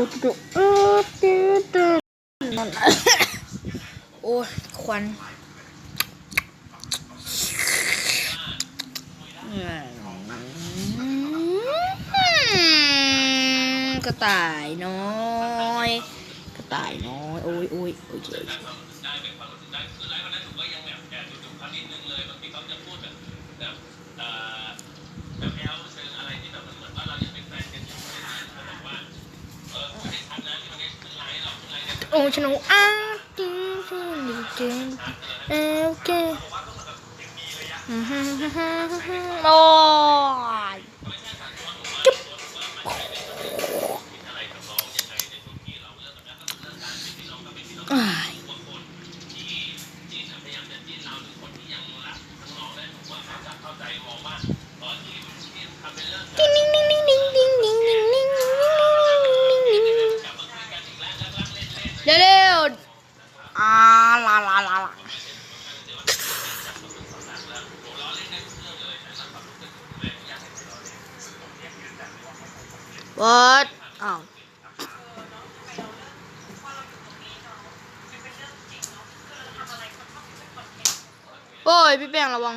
ดูดูดูดูนั่นโอ้ยควันกระต่ายน้อย กระต่ายน้อย โอ้ยโอ้ยโอเคแบบแอลเชิงอะไรที่ โอ้ชนงอ้าดึเดึเก่งโอเคโอ้ วอดอ้าวโอ้ย พี่แป้งระวัง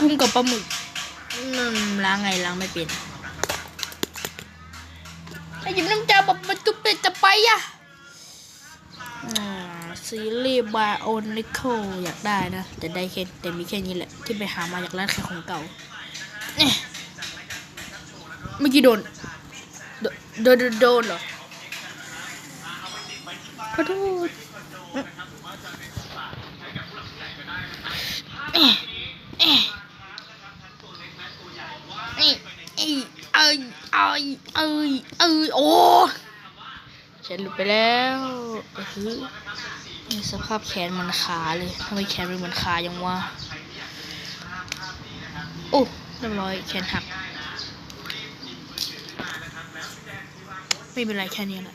กุ้งกับปลาหมึกมันล้างไงล้างไม่เป็นไอ้ยิ้มน้ำจาแบบมันจุ๊บเป็ดจะไปอะซีรีส์บาโอนิโคอยากได้นะ แต่ได้แค่แต่มีแค่นี้แหละ ที่ไปหามาจากร้านขายของเก่าเนี่ยเมื่อกี้โดน โดนโดนเหรอขอโทษ เอ้ยเอ้ยโอ้ฉันหลุดไปแล้วสภาพแขนมันขาเลยทำไมแขนเป็นเหมือนขายังวะโอ้เรียบร้อยแขนหัก ไม่เป็นไรแค่นี้แหละ